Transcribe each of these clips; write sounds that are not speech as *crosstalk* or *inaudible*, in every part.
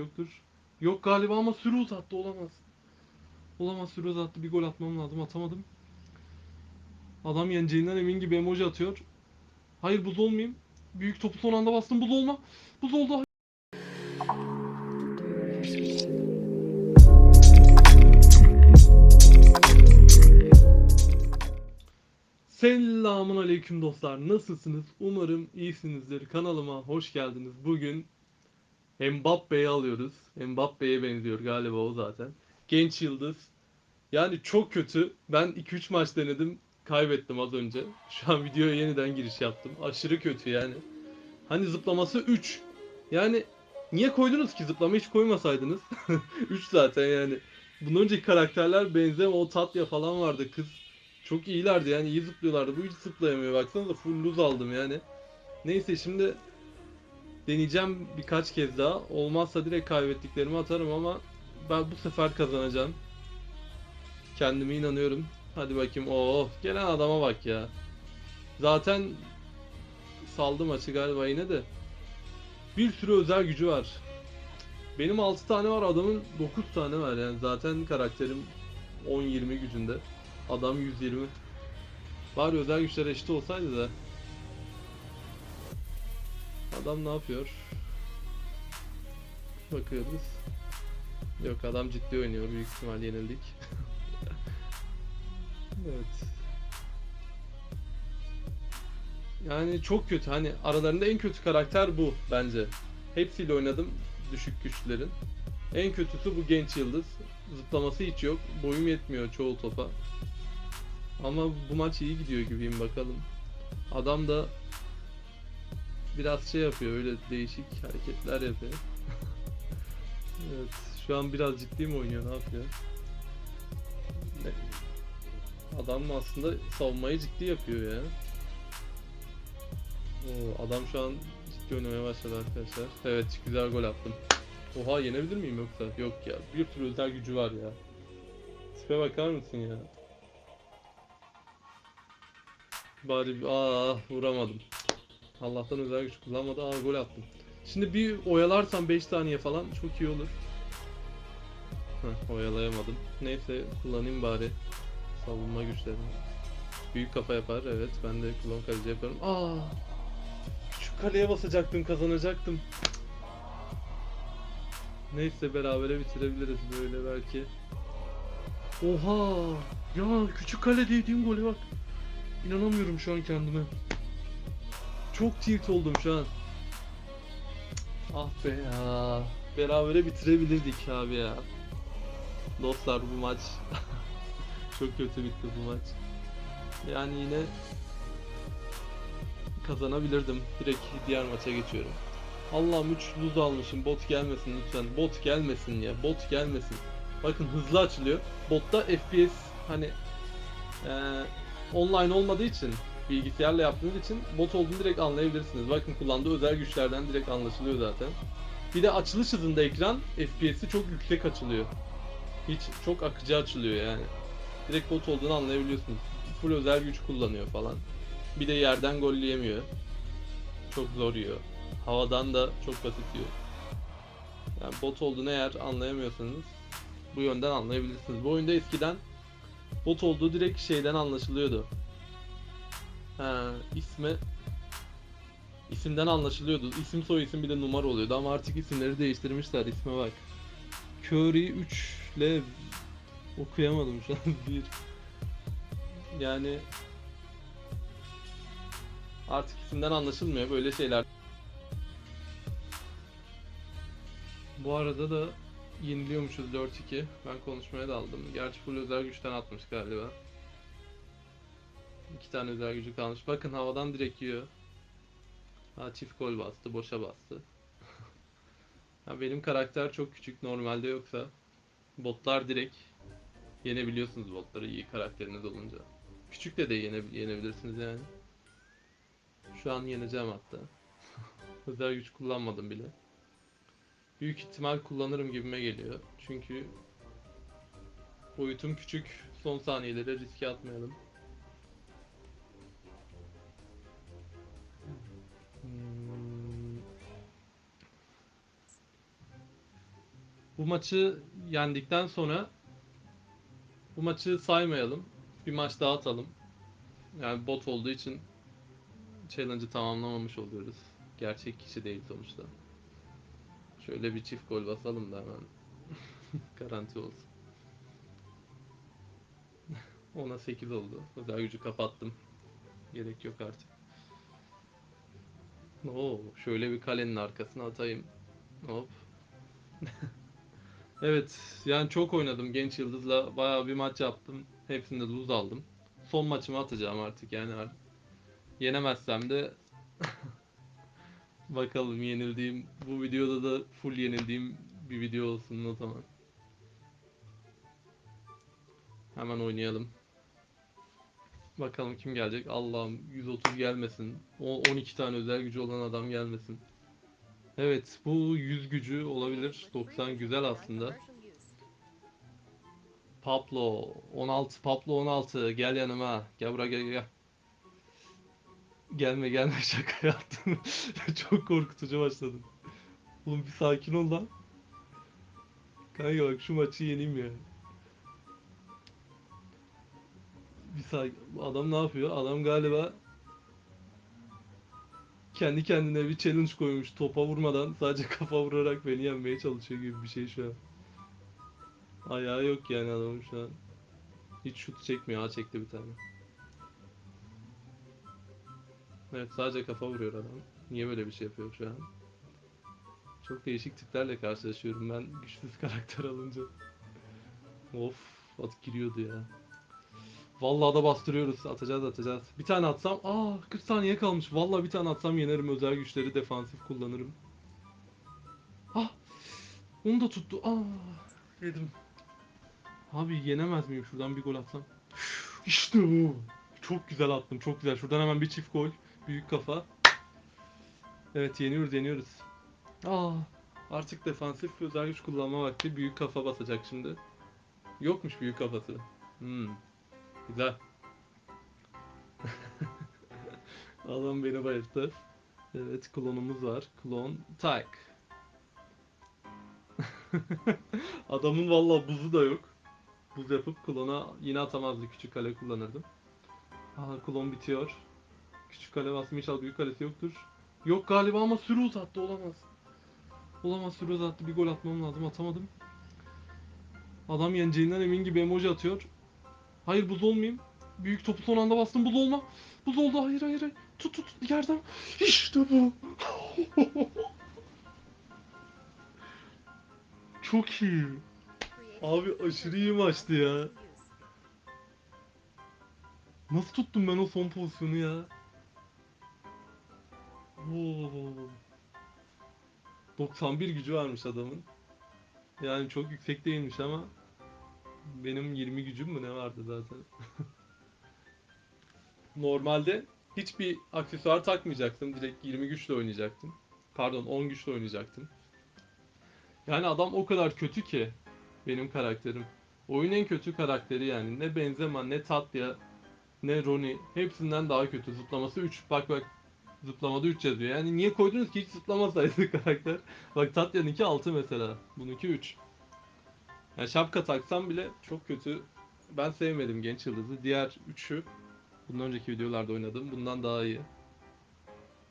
Yoktur. Yok galiba ama süre uzattı olamaz. Olamaz süre uzattı. Bir gol atmam lazım. Atamadım. Adam yeneceğinden emin gibi emoji atıyor. Hayır buz olmayayım. Büyük topu son anda bastım. Buz olma. Buz oldu. Selamun aleyküm dostlar. Nasılsınız? Umarım iyisinizdir. Kanalıma hoş geldiniz. Bugün Mbappe'yi alıyoruz. Mbappe'ye benziyor galiba o zaten. Genç yıldız. Yani çok kötü. Ben 2-3 maç denedim. Kaybettim az önce. Şu an videoya yeniden giriş yaptım. Aşırı kötü yani. Hani zıplaması 3. Yani niye koydunuz ki zıplama hiç koymasaydınız? *laughs* 3 zaten yani. Bundan önceki karakterler benzeme o Tatya falan vardı kız. Çok iyilerdi yani iyi zıplıyorlardı. Bu hiç zıplayamıyor. Baksanıza full lose aldım yani. Neyse şimdi deneyeceğim birkaç kez daha. Olmazsa direkt kaybettiklerimi atarım ama ben bu sefer kazanacağım. Kendime inanıyorum. Hadi bakayım. Oo, gelen adama bak ya. Zaten saldı maçı galiba yine de. Bir sürü özel gücü var. Benim 6 tane var, adamın 9 tane var yani. Zaten karakterim 10-20 gücünde. Adam 120. Bari özel güçler eşit olsaydı da. Adam ne yapıyor? Bakıyoruz. Yok adam ciddi oynuyor. Büyük ihtimal yenildik. *laughs* evet. Yani çok kötü. Hani aralarında en kötü karakter bu bence. Hepsiyle oynadım düşük güçlerin. En kötüsü bu genç yıldız. Zıplaması hiç yok. Boyum yetmiyor çoğu topa. Ama bu maç iyi gidiyor gibiyim bakalım. Adam da biraz şey yapıyor öyle değişik hareketler yapıyor. *laughs* evet şu an biraz ciddi mi oynuyor ne yapıyor? Ne? Adam aslında savunmayı ciddi yapıyor ya. Oo, adam şu an ciddi oynamaya başladı arkadaşlar. Evet güzel gol attım. Oha yenebilir miyim yoksa? Yok ya bir sürü özel gücü var ya. Tipe bakar mısın ya? Bari aa vuramadım. Allah'tan özel güç kullanmadı. Aa gol attım. Şimdi bir oyalarsam 5 saniye falan çok iyi olur. Heh, oyalayamadım. Neyse kullanayım bari savunma güçlerini. Büyük kafa yapar evet ben de klon kaleci yaparım. Aa! Küçük kaleye basacaktım kazanacaktım. Neyse berabere bitirebiliriz böyle belki. Oha! Ya küçük kale dediğim gole bak. İnanamıyorum şu an kendime. Çok tilt oldum şu an. Ah be ya. Berabere bitirebilirdik abi ya. Dostlar bu maç *laughs* çok kötü bitti bu maç. Yani yine kazanabilirdim. Direkt diğer maça geçiyorum. Allah'ım 3 lose almışım. Bot gelmesin lütfen. Bot gelmesin ya. Bot gelmesin. Bakın hızlı açılıyor. Botta FPS hani eee online olmadığı için bilgisayarla yaptığınız için bot olduğunu direkt anlayabilirsiniz. Bakın kullandığı özel güçlerden direkt anlaşılıyor zaten. Bir de açılış hızında ekran FPS'i çok yüksek açılıyor. Hiç çok akıcı açılıyor yani. Direkt bot olduğunu anlayabiliyorsunuz. Full özel güç kullanıyor falan. Bir de yerden golleyemiyor. Çok zor yiyor. Havadan da çok basit yiyor. Yani bot olduğunu eğer anlayamıyorsanız bu yönden anlayabilirsiniz. Bu oyunda eskiden bot olduğu direkt şeyden anlaşılıyordu. Ha, ismi isimden anlaşılıyordu. İsim soy isim bir de numara oluyordu ama artık isimleri değiştirmişler. İsme bak. Curry 3 ile okuyamadım şu an *laughs* bir. Yani artık isimden anlaşılmıyor böyle şeyler. Bu arada da yeniliyormuşuz 4-2. Ben konuşmaya daldım. Gerçi full özel güçten atmış galiba. İki tane özel gücü kalmış. Bakın havadan direkt yiyor. Ha çift gol bastı, boşa bastı. *laughs* ha, benim karakter çok küçük normalde yoksa botlar direkt yenebiliyorsunuz botları iyi karakteriniz olunca. Küçük de de yene, yenebilirsiniz yani. Şu an yeneceğim hatta. *laughs* özel güç kullanmadım bile. Büyük ihtimal kullanırım gibime geliyor. Çünkü boyutum küçük. Son saniyelere riske atmayalım. Bu maçı yendikten sonra bu maçı saymayalım. Bir maç daha atalım. Yani bot olduğu için challenge'ı tamamlamamış oluyoruz. Gerçek kişi değil sonuçta. Şöyle bir çift gol basalım da hemen. *laughs* Garanti olsun. *laughs* 10'a 8 oldu. Özel gücü kapattım. Gerek yok artık. Oo, şöyle bir kalenin arkasına atayım. Hop. *laughs* evet, yani çok oynadım genç yıldızla. Bayağı bir maç yaptım. Hepsinde lose aldım. Son maçımı atacağım artık yani. Yenemezsem de *laughs* bakalım yenildiğim bu videoda da full yenildiğim bir video olsun o zaman. Hemen oynayalım. Bakalım kim gelecek. Allah'ım 130 gelmesin. O 12 tane özel gücü olan adam gelmesin. Evet bu 100 gücü olabilir. 90 güzel aslında. Pablo 16 Pablo 16 gel yanıma. Gel buraya gel gel. Gelme gelme *laughs* şaka yaptım. *laughs* Çok korkutucu başladın. Oğlum bir sakin ol lan. Kanka bak şu maçı yeneyim ya. Bir sakin. Adam ne yapıyor? Adam galiba kendi kendine bir challenge koymuş. Topa vurmadan sadece *laughs* kafa vurarak beni yenmeye çalışıyor gibi bir şey şu an. Ayağı yok yani adamın şu an. Hiç şut çekmiyor. Ha çekti bir tane. Evet sadece kafa vuruyor adam. Niye böyle bir şey yapıyor şu an? Çok değişik tiplerle karşılaşıyorum ben güçsüz *laughs* karakter alınca. Of at giriyordu ya. Vallahi da bastırıyoruz. Atacağız atacağız. Bir tane atsam. Aa 40 saniye kalmış. Vallahi bir tane atsam yenerim. Özel güçleri defansif kullanırım. Ah. Onu da tuttu. Aa. Yedim. Abi yenemez miyim şuradan bir gol atsam? İşte bu. Çok güzel attım. Çok güzel. Şuradan hemen bir çift gol. Büyük kafa. Evet yeniyoruz yeniyoruz. Aa. Artık defansif özel güç kullanma vakti. Büyük kafa basacak şimdi. Yokmuş büyük kafası. Hmm. Güzel. *laughs* Adam beni bayılttı. Evet klonumuz var. Klon tak. *laughs* Adamın valla buzu da yok. Buz yapıp klona yine atamazdı. Küçük kale kullanırdım. Aa klon bitiyor. Küçük kale basmış inşallah büyük kalesi yoktur. Yok galiba ama sürü uzattı olamaz. Olamaz sürü uzattı bir gol atmam lazım atamadım. Adam yeneceğinden emin gibi emoji atıyor. Hayır buz olmayayım. Büyük topu son anda bastım buz olma. Buz oldu hayır hayır hayır. Tut tut yerden. İşte bu. *laughs* Çok iyi. Abi aşırı iyi maçtı ya. Nasıl tuttum ben o son pozisyonu ya? Oo. 91 gücü varmış adamın. Yani çok yüksek değilmiş ama benim 20 gücüm mü ne vardı zaten. Normalde hiçbir aksesuar takmayacaktım. Direkt 20 güçle oynayacaktım. Pardon 10 güçle oynayacaktım. Yani adam o kadar kötü ki benim karakterim. Oyun en kötü karakteri yani. Ne Benzema ne Tatya ne Rooney hepsinden daha kötü. Zıplaması 3. Bak bak zıplamada 3 yazıyor. Yani niye koydunuz ki hiç zıplamasaydı *laughs* karakter. Bak Tatya'nınki 6 mesela. Bununki 3. Yani şapka taksam bile çok kötü. Ben sevmedim genç yıldızı. Diğer 3'ü bundan önceki videolarda oynadım. Bundan daha iyi.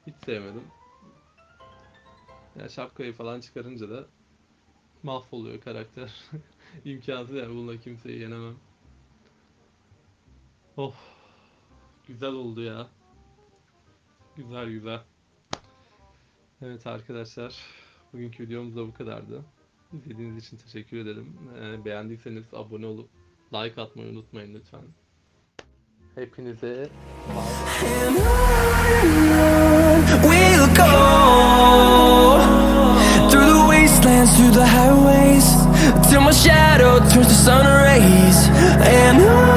Hiç sevmedim. Yani şapkayı falan çıkarınca da mahvoluyor karakter. *laughs* İmkansız yani bununla kimseyi yenemem. Oh. Güzel oldu ya. Güzel güzel. Evet arkadaşlar. Bugünkü videomuz da bu kadardı. İzlediğiniz için teşekkür ederim. Ee, beğendiyseniz abone olup like atmayı unutmayın lütfen. Hepinize we'll. And on